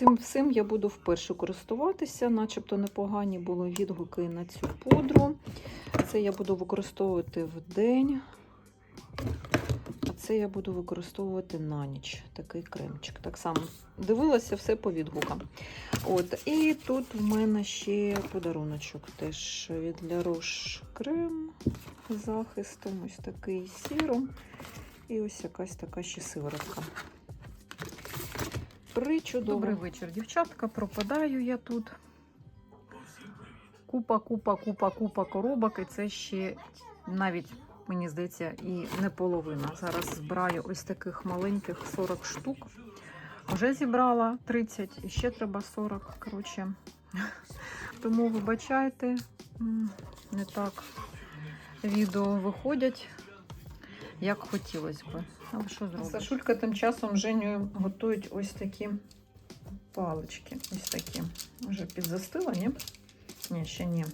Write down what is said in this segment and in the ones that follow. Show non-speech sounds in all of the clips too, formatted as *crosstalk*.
Цим всім я буду вперше користуватися, начебто непогані були відгуки на цю пудру. Це я буду використовувати в день, а це я буду використовувати на ніч. Такий кремчик. Так само дивилася все по відгукам. От, і тут в мене ще подаруночок теж від La Roche крем захистом. Ось такий сіром. І ось якась така ще сиворотка. Причудово. Добрий вечір, дівчатка. Пропадаю я тут. Купа, купа, купа, купа коробок. І це ще навіть, мені здається, і не половина. Зараз збираю ось таких маленьких 40 штук. Вже зібрала 30 і ще треба 40. Коротше. *laughs* Тому вибачайте, не так відео виходять, як хотілося б. Але що зробиш? Сашулька тим часом Женю готують ось такі палички. Ось такі. Вже підзастила, ні? Ні, ще ні.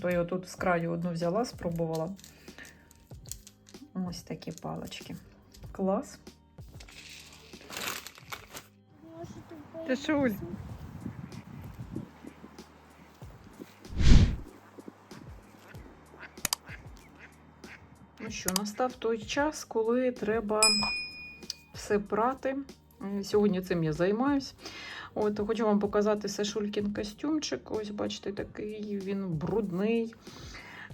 То я тут з краю одну взяла, спробувала. Ось такі палички. Клас. Ти що, настав той час, коли треба все прати. Сьогодні цим я займаюсь. От, хочу вам показати Сашулькін костюмчик. Ось, бачите, такий він брудний.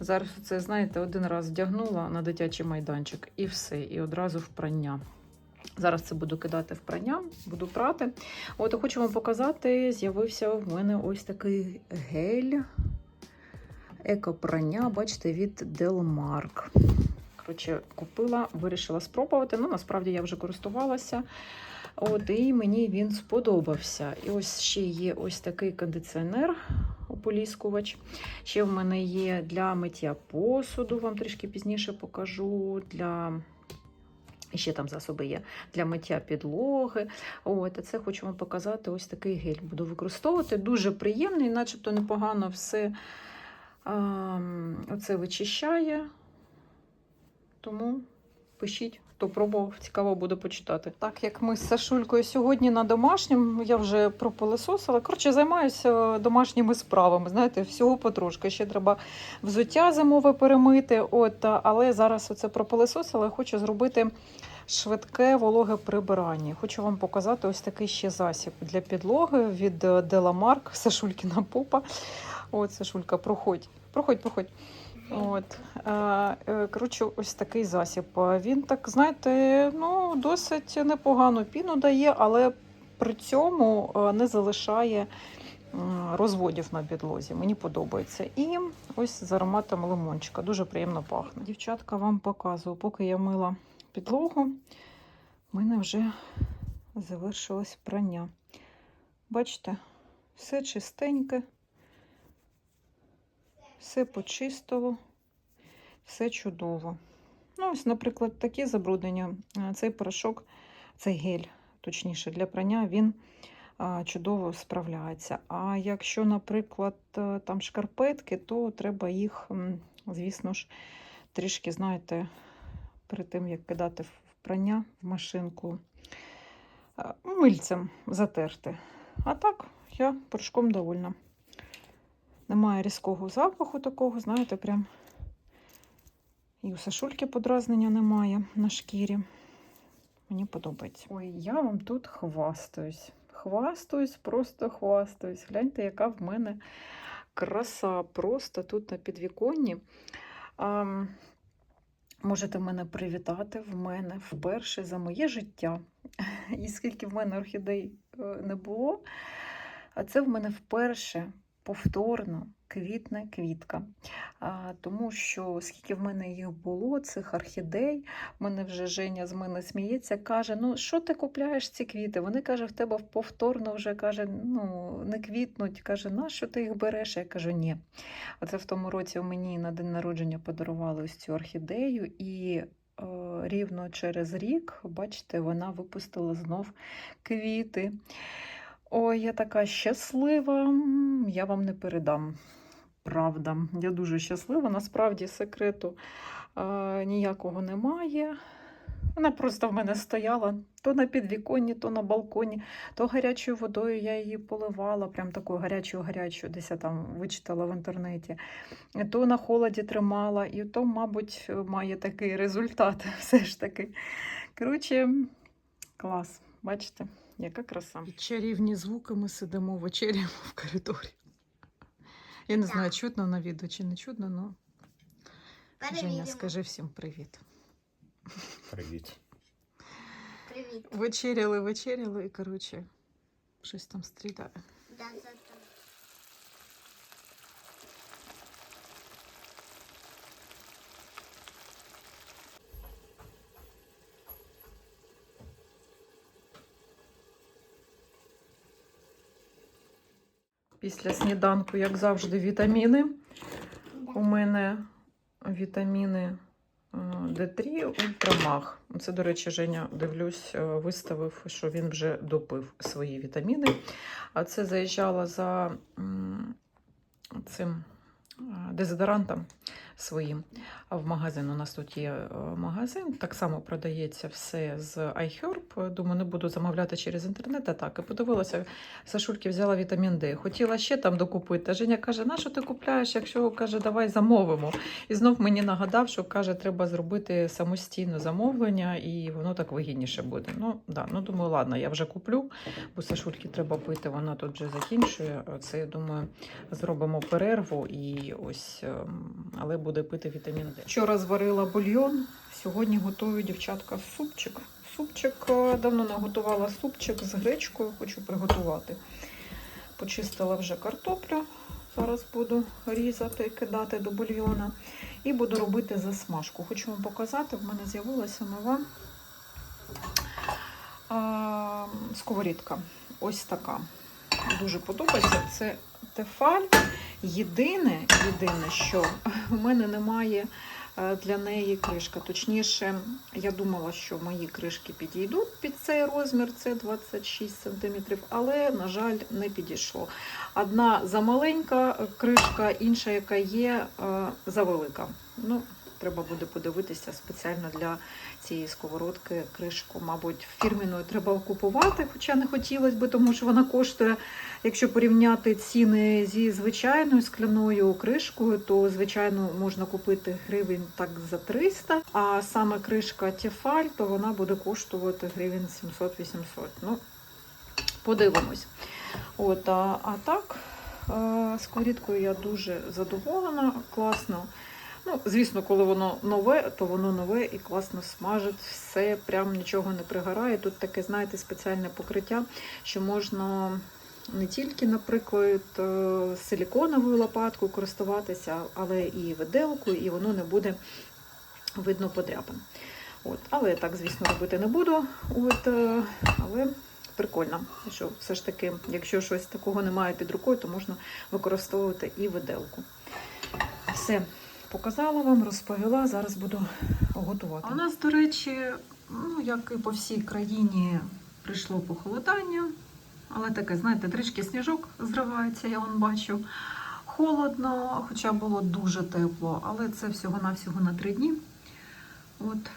Зараз це, знаєте, один раз вдягнула на дитячий майданчик і все, і одразу в прання. Зараз це буду кидати в прання, буду прати. От хочу вам показати, з'явився в мене ось такий гель екопрання, бачите, від Делмарк. Коротше, купила, вирішила спробувати. Ну, насправді я вже користувалася. От, і мені він сподобався. І ось ще є ось такий кондиціонер, ополіскувач. Ще в мене є для миття посуду, вам трішки пізніше покажу. Для і ще там засоби є для миття підлоги. От, а це хочу вам показати ось такий гель. Буду використовувати. Дуже приємний, начебто непогано все а, оце вичищає. Тому пишіть, хто пробував, цікаво буде почитати. Так як ми з Сашулькою сьогодні на домашньому, я вже пропилисосила. Коротше, займаюся домашніми справами. Знаєте, всього потрошки. Ще треба взуття зимове перемити. От, але зараз оце пропилисосила. Хочу зробити швидке вологе прибирання. Хочу вам показати ось такий ще засіб для підлоги від Деламарк, Сашулькіна попа. От, Сашулька, проходь, проходь, проходь. От, е, е, коротше, ось такий засіб. Він так, знаєте, ну, досить непогану піну дає, але при цьому е, не залишає розводів на підлозі. Мені подобається. І ось з ароматом лимончика. Дуже приємно пахне. Дівчатка, вам показую, поки я мила підлогу, в мене вже завершилось прання. Бачите, все чистеньке. Все почистило, все чудово. Ну, ось, наприклад, такі забруднення. Е, Цей порошок, цей гель, точніше, для прання, він чудово справляється. А якщо, наприклад, е, там шкарпетки, то треба їх, звісно ж, трішки, знаєте, перед тим, як кидати в прання в машинку, е, мильцем затерти. А так, я порошком довольна. Немає різкого запаху такого, знаєте, прям і у Сашульки подразнення немає на шкірі. Мені подобається. Ой, я вам тут хвастаюсь. Хвастаюсь, просто хвастаюсь. Гляньте, яка в мене краса просто тут на підвіконні. А, можете мене привітати в мене вперше за моє життя. *laughs* І скільки в мене орхідей е, не було, а це в мене вперше повторно квітне квітка. А, Тому що скільки в мене їх було, цих орхідей, в мене вже Женя з мене сміється, каже: Ну, що ти купляєш ці квіти? Вони каже, в тебе повторно вже каже, ну, не квітнуть. Каже, на що ти їх береш? Я кажу, ні. Оце в тому році мені на день народження подарували ось цю орхідею і. е, Рівно через рік, бачите, вона випустила знов квіти. Ой, я така щаслива, я вам не передам. Правда, я дуже щаслива. Насправді секрету е, ніякого немає. Вона просто в мене стояла то на підвіконні, то на балконі, то гарячою водою я її поливала, прям такою гарячою гарячою, десь я там вичитала в інтернеті, то на холоді тримала, і то, мабуть, має такий результат *laughs* все ж таки. Коротше, клас, бачите, яка краса. Чарівні звуки ми сидимо, вечеряємо *laughs* в коридорі. Я не знаю, чутно на відео чи не чутно, але Женя, Перевіримо. скажи всім привіт. Привіт. Привіт. Вечеряли, вечеряли, і коротше, щось там стріляє. Да, да, Після сніданку, як завжди, вітаміни. У мене вітаміни е, Д3 ультрамах. Це, до речі, Женя, дивлюсь, е, виставив, що він вже допив свої вітаміни. А це заїжджала за цим е, дезодорантом своїм в магазин. У нас тут є е, магазин, так само продається все з iHerb. Думаю, не буду замовляти через інтернет, а так. І подивилася, Сашульки взяла вітамін Д. Хотіла ще там докупити. Женя каже, на що ти купляєш, якщо каже, давай замовимо. І знов мені нагадав, що каже, треба зробити самостійно замовлення, і воно так вигідніше буде. Ну, да, ну думаю, ладно, я вже куплю, бо Сашульки треба пити, вона тут вже закінчує. Це, я думаю, зробимо перерву і ось, ем, але буде пити вітамін Д. Вчора зварила бульйон, сьогодні готую дівчатка супчик. Супчик е, давно не готувала супчик з гречкою, хочу приготувати. Почистила вже картоплю. Зараз буду різати, кидати до бульйона. І буду робити засмажку. Хочу вам показати, в мене з'явилася нова а, сковорідка. Ось така. Дуже подобається. Це тефаль. Єдине, єдине, що *laughs* в мене немає е, для неї кришка. Точніше, я думала, що мої кришки підійдуть під цей розмір, це 26 см, але, на жаль, не підійшло. Одна замаленька кришка, інша, яка є, е, завелика. Ну, треба буде подивитися спеціально для цієї сковородки кришку, мабуть, фірміною треба купувати, хоча не хотілося би, тому що вона коштує, якщо порівняти ціни зі звичайною скляною кришкою, то звичайно можна купити гривень так за 300, а саме кришка Тефаль, то вона буде коштувати гривень 700-800. Ну, подивимось. От, а, а так, е, сковорідкою я дуже задоволена, класно. Ну, звісно, коли воно нове, то воно нове і класно смажить. Все прям нічого не пригорає. Тут таке, знаєте, спеціальне покриття, що можна не тільки, наприклад, е, силіконовою лопаткою користуватися, але і виделкою, і воно не буде видно подряпин. От. Але я так, звісно, робити не буду. От, е, але прикольно, що все ж таки, якщо щось такого немає під рукою, то можна використовувати і виделку. Все показала вам, розповіла. Зараз буду готувати. А у нас, до речі, ну як і по всій країні, прийшло похолодання, але таке, знаєте, трішки сніжок зривається, я вам бачу. Холодно, хоча було дуже тепло, але це всього-навсього на три дні. От,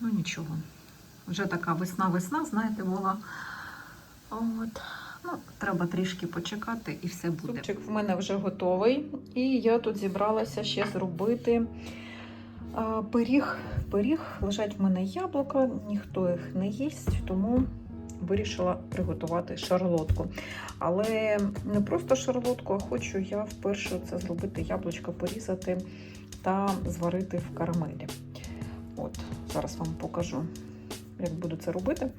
ну нічого. Вже така весна-весна, знаєте, була. От. Ну, треба трішки почекати і все буде. Супчик в мене вже готовий. І я тут зібралася ще зробити а, пиріг. Пиріг лежать в мене яблука, ніхто їх не їсть, тому вирішила приготувати шарлотку. Але не просто шарлотку, а хочу я вперше це зробити яблучко, порізати та зварити в карамелі. От, зараз вам покажу, як буду це робити.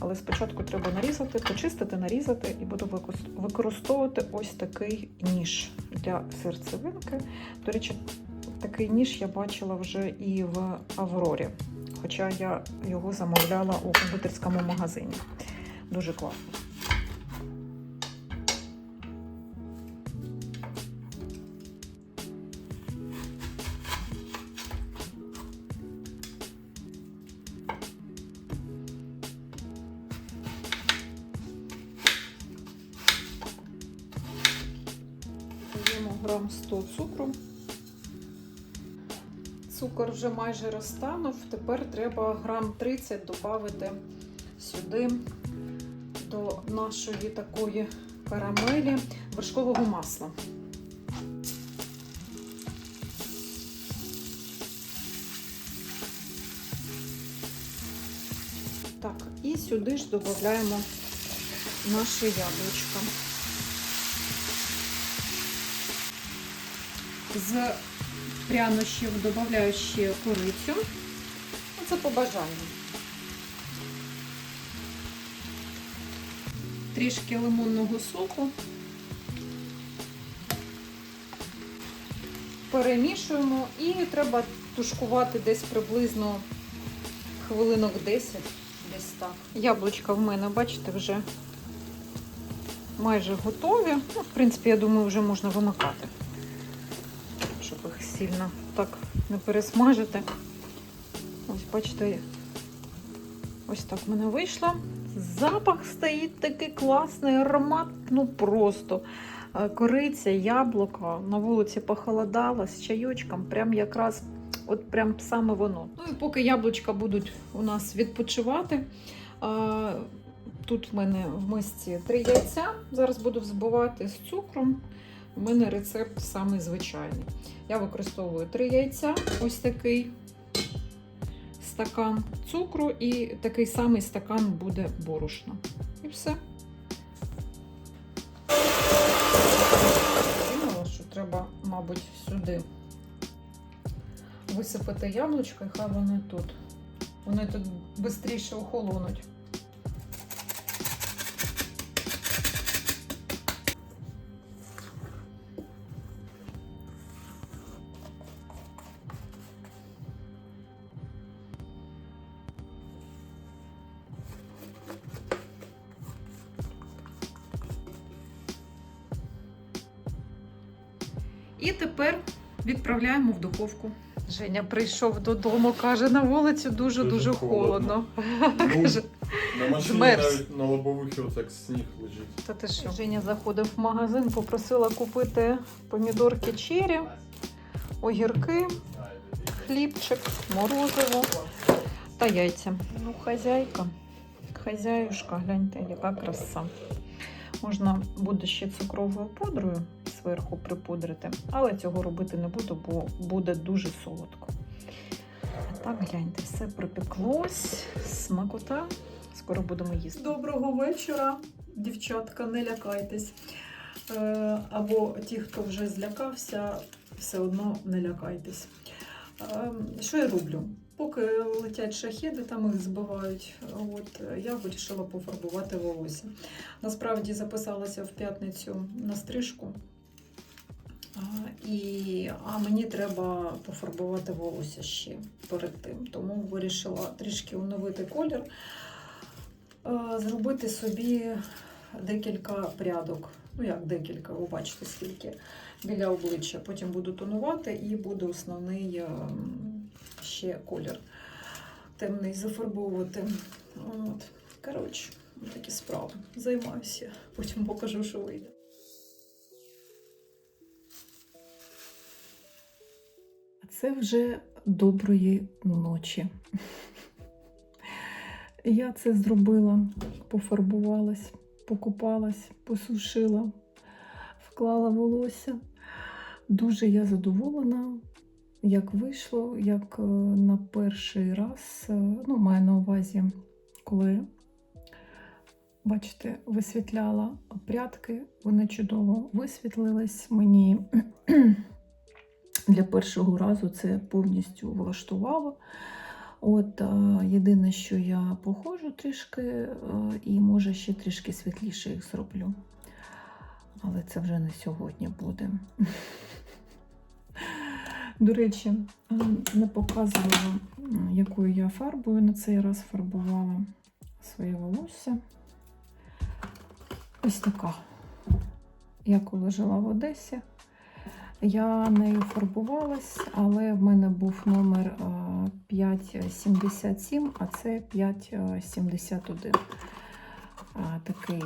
Але спочатку треба нарізати, почистити, нарізати і буду використовувати ось такий ніж для серцевинки. До речі, такий ніж я бачила вже і в Аврорі, хоча я його замовляла у кондитерському магазині. Дуже класно. Грам 100 цукру. Цукор вже майже розтанув. Тепер треба грам 30 додати сюди до нашої такої карамелі вершкового масла. Так, і сюди ж додаємо наше яблучко. З прянощів додаю ще курицю. Ну, Це по бажанню. Трішки лимонного соку. Перемішуємо і треба тушкувати десь приблизно хвилинок 10, десь так. Яблучка в мене, бачите, вже майже готові. Ну, в принципі, я думаю, вже можна вимикати щоб їх сильно так не пересмажити. Ось, бачите, ось так в мене вийшло. Запах стоїть такий класний, аромат, ну просто. Е, Кориця, яблуко, на вулиці похолодало з чайочком, прям якраз от прям саме воно. Ну і поки яблучка будуть у нас відпочивати. Тут в мене в мисці три яйця. Зараз буду взбивати з цукром. У мене рецепт самий звичайний. Я використовую три яйця, ось такий стакан цукру і такий самий стакан буде борошна. І все. Думала, що треба, мабуть, сюди висипати яблучко, і хай вони тут. Вони тут швидше охолонуть. Відправляємо в духовку. Женя прийшов додому, каже, на вулиці дуже-дуже Дуже холодно. холодно. Каже, На машині навіть на лобових отак сніг лежить. та ти що? Женя заходив в магазин, попросила купити помідорки чері, огірки, хлібчик, морозиво та яйця. Ну, хазяйка, хазяюшка, гляньте, яка краса. Можна буде ще цукровою пудрою зверху припудрити, але цього робити не буду, бо буде дуже солодко. Так, гляньте, все припеклось, смакота. Скоро будемо їсти. Доброго вечора, дівчатка, не лякайтесь. Е, Або ті, хто вже злякався, все одно не лякайтесь. Е, Що я роблю? Поки летять шахеди, там їх збивають. От я вирішила пофарбувати волосся. Насправді записалася в п'ятницю на стрижку. І, а мені треба пофарбувати волосся ще перед тим. Тому вирішила трішки оновити колір, зробити собі декілька прядок. Ну, як декілька, ви бачите, скільки біля обличчя. Потім буду тонувати і буде основний ем, ще колір темний зафарбовувати. От. Коротше, такі справи. Займаюся. Потім покажу, що вийде. Це вже доброї ночі. Я це зробила, пофарбувалась, покупалась, посушила, вклала волосся. Дуже я задоволена, як вийшло, як е, на перший раз, е, ну, маю на увазі, коли, бачите, висвітляла прядки, вони чудово висвітлились. Мені для першого разу це повністю влаштувало. От е, єдине, що я походжу трішки, е, і може ще трішки світліше їх зроблю. Але це вже не сьогодні буде. До речі, е, не показувала, якою я фарбою на цей раз фарбувала своє волосся. Ось така. Я коли жила в Одесі, я нею фарбувалась, але в мене був номер е, 577, а це 571. Е, Такий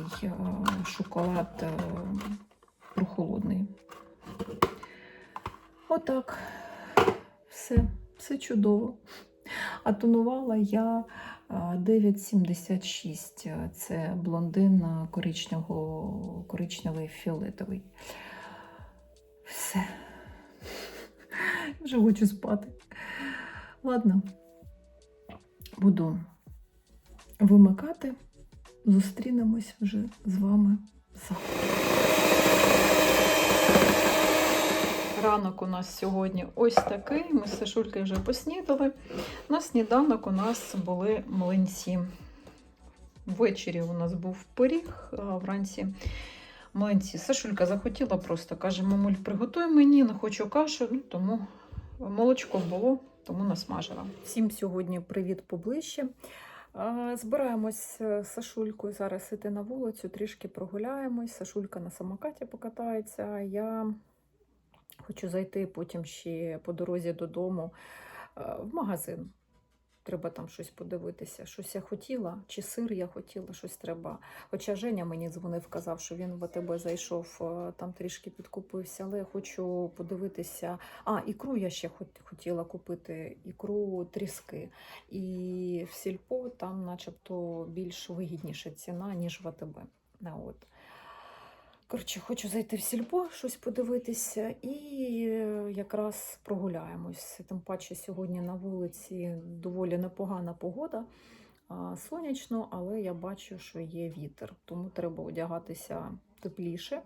шоколад прохолодний. Отак. Все. все чудово. А тонувала я 9,76. Це блондин коричневий фіолетовий. Все. Вже хочу спати. Ладно, буду вимикати. Зустрінемось вже з вами завтра. Ранок у нас сьогодні ось такий. Ми з Сашулькою вже поснідали. На сніданок у нас були млинці. Ввечері у нас був пиріг, а вранці млинці. Сашулька захотіла просто, каже, мамуль, приготуй мені, не хочу кашу, ну, тому молочко було, тому насмажила. Всім сьогодні привіт поближче. Збираємось з Сашулькою зараз іти на вулицю, трішки прогуляємось. Сашулька на самокаті покатається. Я хочу зайти потім ще по дорозі додому в магазин. Треба там щось подивитися. Щось я хотіла, чи сир я хотіла, щось треба. Хоча Женя мені дзвонив, казав, що він в АТБ зайшов, е, там трішки підкупився, але я хочу подивитися. А, ікру я ще хот- хотіла купити, ікру тріски. І в сільпо там, начебто, більш вигідніша ціна, ніж в АТБ. От. Коротше, хочу зайти в сільпо, щось подивитися, і е, якраз прогуляємось. Тим паче сьогодні на вулиці доволі непогана погода, сонячно, але я бачу, що є вітер, тому треба одягатися тепліше.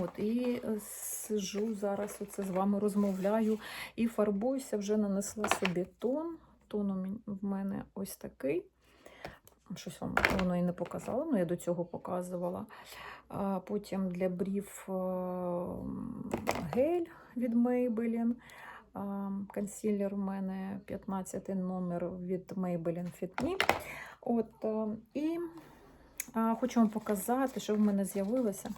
От, і е, сижу зараз, оце з вами розмовляю і фарбуюся, вже нанесла собі тон. Тон у мене ось такий. Щось вам воно і не показало, але я до цього показувала. Потім для брів е, гель від Maybelline. А, Консилер у мене 15 номер від Maybelline Fit Me. От, е, і хочу вам показати, що в мене з'явилося.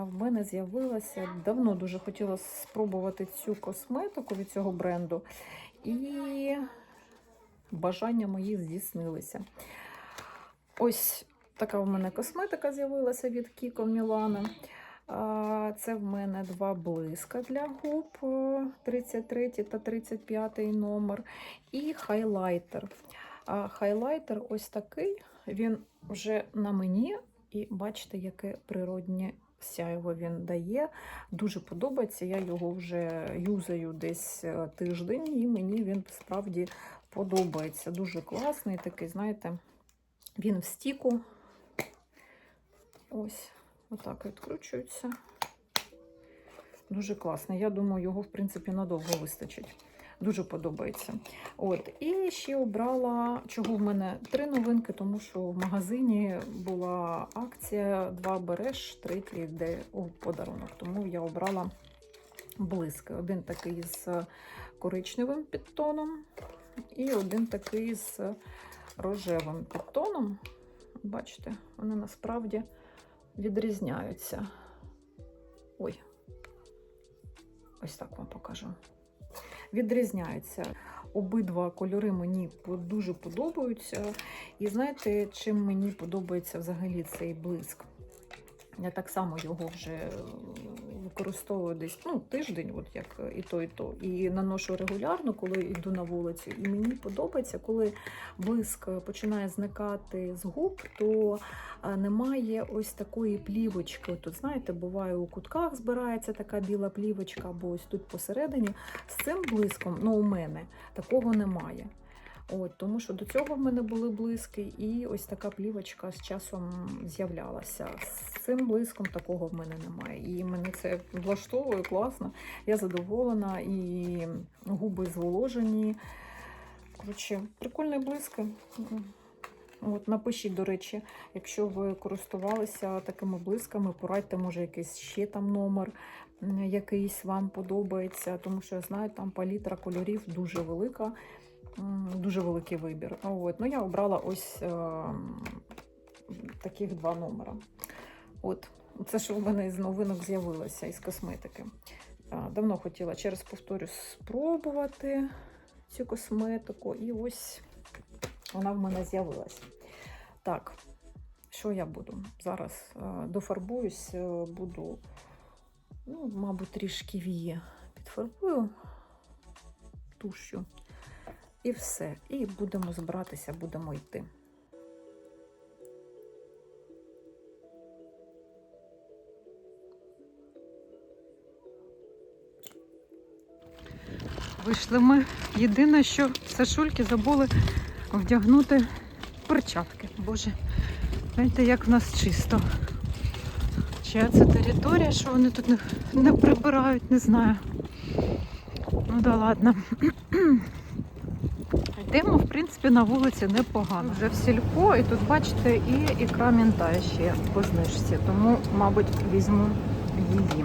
В мене з'явилося давно дуже хотіла спробувати цю косметику від цього бренду. І бажання мої здійснилися. Ось така в мене косметика з'явилася від Kiko Milano. А, Це в мене два блиска для губ е, 33 та 35 номер. І хайлайтер. Хайлайтер ось такий. Він вже на мені. І бачите, яке природнє сяйво він дає. Дуже подобається. Я його вже юзаю десь е, тиждень, і мені він справді подобається. Дуже класний такий, знаєте, він в стіку. Ось, отак відкручується. Дуже класний. Я думаю, його, в принципі, надовго вистачить. Дуже подобається. От, і ще обрала, чого в мене три новинки, тому що в магазині була акція Два береш, третій йде у подарунок. Тому я обрала блиски. Один такий з коричневим підтоном, і один такий з рожевим підтоном. Бачите, вони насправді відрізняються. Ой, ось так вам покажу. Відрізняються. Обидва кольори мені дуже подобаються. І знаєте, чим мені подобається взагалі цей блиск? Я так само його вже використовую десь ну, тиждень, от як і то, і то. І наношу регулярно, коли йду на вулицю. І мені подобається, коли блиск починає зникати з губ, то е, немає ось такої плівочки. Тут, знаєте, буває у кутках збирається така біла плівочка, або ось тут посередині. З цим блиском, ну у мене такого немає. От, тому що до цього в мене були блиски, і ось така плівочка з часом з'являлася. Цим блиском такого в мене немає. І мене це влаштовує класно. Я задоволена, і губи зволожені. Коротше, прикольний блиск. От, напишіть, до речі, якщо ви користувалися такими блисками, порадьте, може, якийсь ще там номер якийсь вам подобається, тому що я знаю, там палітра кольорів дуже велика, дуже великий вибір. От, ну, я обрала ось е, таких два номера. От, це що в мене з новинок з'явилося із косметики. Давно хотіла, ще раз повторю, спробувати цю косметику. І ось вона в мене з'явилася. Так, що я буду? Зараз дофарбуюсь, е, буду, ну, мабуть, трішки вії підфарбую тушю. і все. І будемо збиратися, будемо йти. Вийшли ми. Єдине, що Сашульки забули вдягнути перчатки. Боже, знаєте, як в нас чисто. Чия це територія, що вони тут не, не прибирають, не знаю. Ну да ладно. *clears throat* Йдемо, в принципі, на вулиці непогано. Вже в сільпо, і тут, бачите, і ікра мінтає ще по знижці, тому, мабуть, візьму її.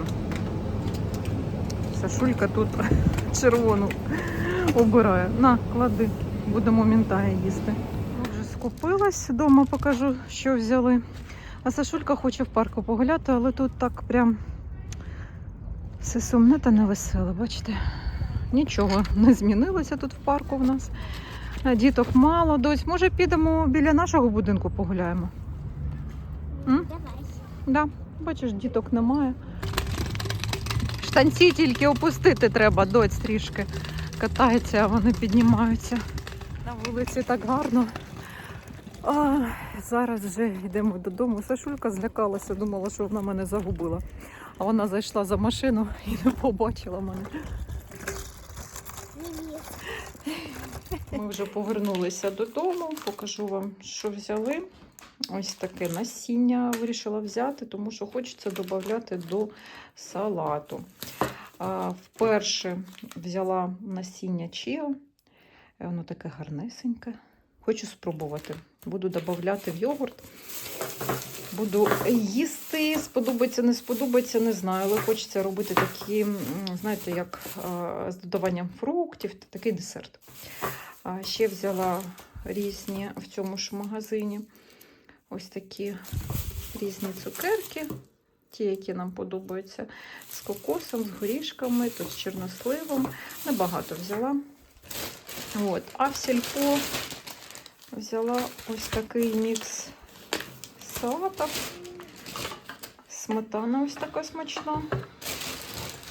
Сашулька тут червону обирає. На, клади, будемо мінтає їсти. Вже скупилась вдома, покажу, що взяли. А Сашулька хоче в парку погуляти, але тут так прям все сумне та невеселе, бачите? Нічого не змінилося тут в парку в нас. Діток мало, дось. Може, підемо біля нашого будинку погуляємо? М? Давай. Да, бачиш, діток немає. Штанці тільки опустити треба, доць трішки катається, а вони піднімаються. На вулиці так гарно. А, зараз вже йдемо додому. Сашулька злякалася, думала, що вона мене загубила. А вона зайшла за машину і не побачила мене. Ми вже повернулися додому, покажу вам, що взяли. Ось таке насіння вирішила взяти, тому що хочеться додати до салату. Вперше взяла насіння чіо. Е, Воно таке гарнесеньке. Хочу спробувати. Буду додати в йогурт. Буду їсти. Сподобається, не сподобається, не знаю. Але хочеться робити такі, знаєте, як з додаванням фруктів, такий десерт. Ще взяла різні в цьому ж магазині. Ось такі різні цукерки, ті, які нам подобаються, з кокосом, з горішками, тут з чорносливом. Небагато взяла. От. А в сільпо взяла ось такий мікс салатів. Сметана ось така смачна.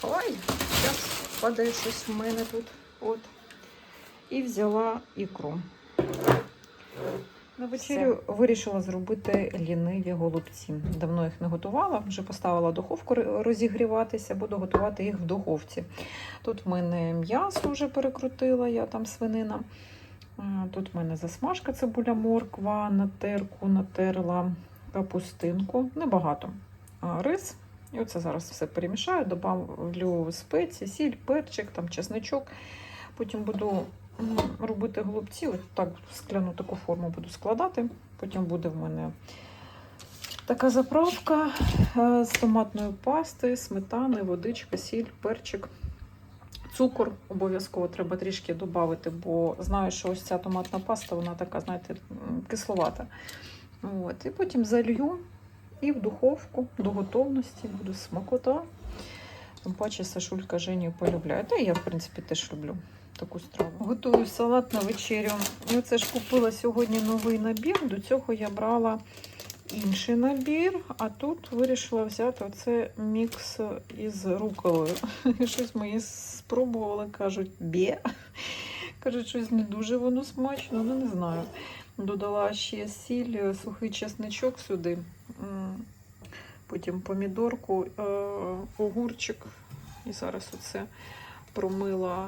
Ой, зараз падає щось в мене тут. От. І взяла ікру. На вечерю вирішила зробити ліниві голубці. Давно їх не готувала, вже поставила духовку розігріватися, буду готувати їх в духовці. Тут в мене м'ясо вже перекрутила, я там свинина. Тут в мене засмажка, цибуля, морква, на терку натерла капустинку. Небагато. Рис. І оце зараз все перемішаю, добавлю спеції, сіль, перчик, там чесничок. Потім буду робити голубці. От так скляну таку форму буду складати. Потім буде в мене така заправка е, з томатної пасти, сметани, водичка, сіль, перчик. Цукор обов'язково треба трішки додати, бо знаю, що ось ця томатна паста, вона така, знаєте, кисловата. От. І потім залью і в духовку до готовності буде смакота. Тим паче Сашулька Женю полюбляє. Та я, в принципі, теж люблю таку страву. Готую салат на вечерю. І оце ж купила сьогодні новий набір. До цього я брала інший набір, а тут вирішила взяти оце мікс із руколою. *laughs* Щось мої спробували, кажуть, бє. Кажуть, щось не дуже воно смачно, ну не знаю. Додала ще сіль, сухий чесничок сюди. Потім помідорку, е, огурчик. І зараз оце промила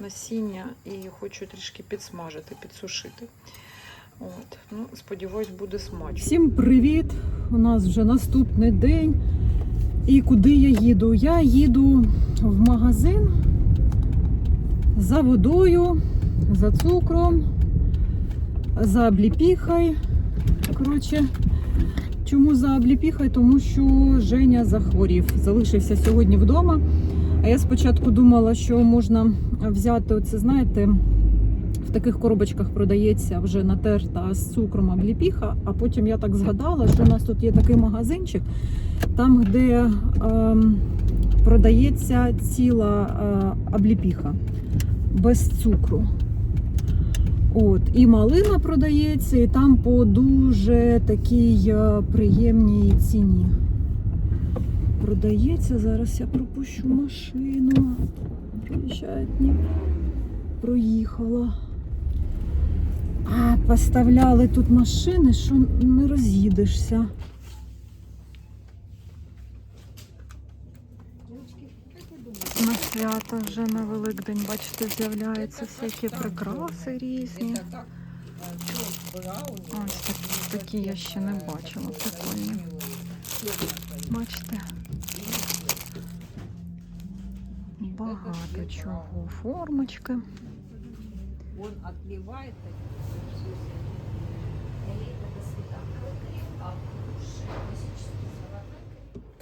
насіння і хочу трішки підсмажити, підсушити. От. Ну, сподіваюсь, буде смачно. Всім привіт! У нас вже наступний день. І куди я їду? Я їду в магазин за водою, за цукром, за обліпіхою. Коротше, чому за обліпіхою? Тому що Женя захворів. Залишився сьогодні вдома. Я спочатку думала, що можна взяти оце, знаєте, в таких коробочках продається вже натерта з цукром обліпіха. А потім я так згадала, що у нас тут є такий магазинчик, там, де ем, продається ціла е, обліпіха без цукру. От, і малина продається, і там по дуже такій е, приємній ціні. Продається. Зараз я пропущу машину. Проїжджають. Проїхала. А, поставляли тут машини, що не роз'їдешся. На свято вже на Великдень, бачите, з'являються всякі прикраси різні. Ось так, такі я ще не бачила, прикольні. Бачите? Багато чого. Формочки. Он отливает.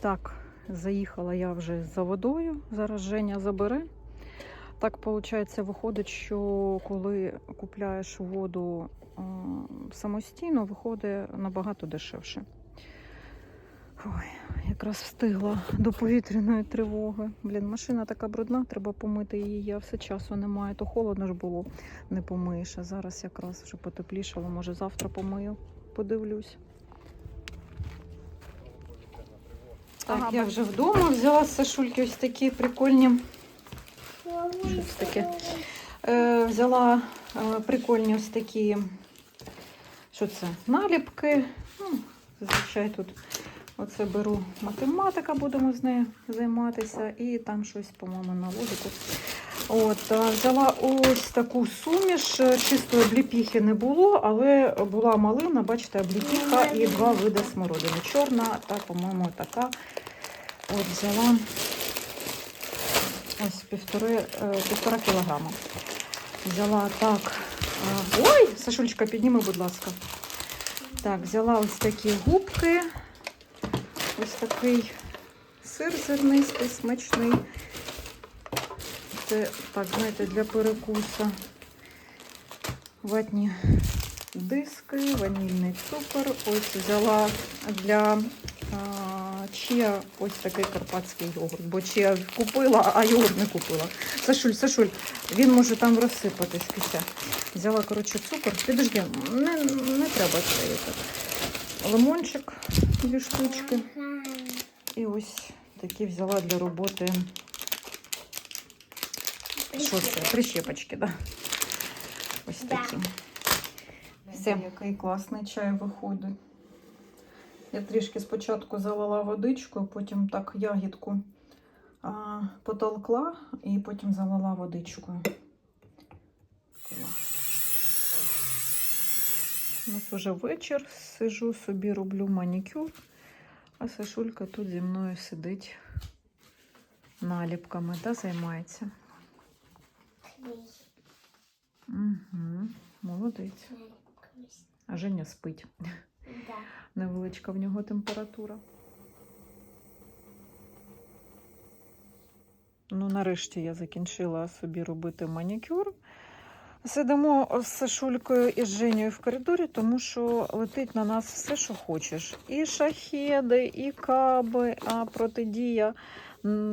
Так, заїхала я вже за водою. Зараз Женя забере. Так, виходить, виходить, що коли купляєш воду е, самостійно, виходить набагато дешевше. Ой, якраз встигла до повітряної тривоги. Блін, машина така брудна, треба помити її, а все часу немає. То холодно ж було, не помиєш. А зараз якраз вже потеплішало. Може завтра помию, подивлюсь. Так, Ага, я вже вдома взяла з Сашульки ось такі прикольні. Щось таке. Е, взяла е, прикольні ось такі. Що це? Наліпки. Ну, зазвичай тут оце беру математика, будемо з нею займатися. І там щось, по-моєму, на логіку. От, взяла ось таку суміш. Е, Чистої обліпіхи не було, але була малина, бачите, обліпіха і два види смородини. Чорна та, по-моєму, така. От взяла ось півтори, е, півтора кілограма. Взяла так. е, Ой, Сашулечка, підніми, будь ласка. Так, взяла ось такі губки. Ось такий сир зернистий, смачний. Це, так, знаєте, для перекуса. Ватні диски, ванільний цукор. Ось взяла для а, чия ось такий карпатський йогурт. Бо чия купила, а йогурт не купила. Сашуль, Сашуль, він може там розсипатись кися. Взяла, коротше, цукор. Підожди, не, не треба це. Лимончик, дві штучки. І ось такі взяла для роботи. Що це? Прищепочки, да? Ось Да. такі. Все, який класний чай виходить. Я трішки спочатку залила водичкою, потім так ягідку а, потолкла і потім залила водичкою. У нас уже вечір. Сижу собі, роблю манікюр, а Сашулька тут зі мною сидить наліпками та займається. Угу, молодець. А Женя спить. Да. Невеличка в нього температура. Ну, нарешті я закінчила собі робити манікюр. Сидимо з Сашулькою і з Женєю в коридорі, тому що летить на нас все, що хочеш. І шахеди, і каби, а протидія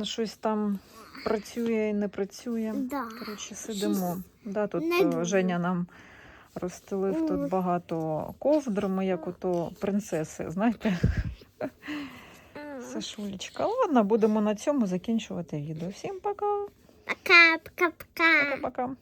щось там працює і не працює. Да. Коротше, сидимо. Да, тут не е. Женя нам розстелив тут багато ковдр, ми як ото принцеси, знаєте, Сашулечка. Ладно, будемо на цьому закінчувати відео. Всім пока. Пока, пока, пока. Пока-пока.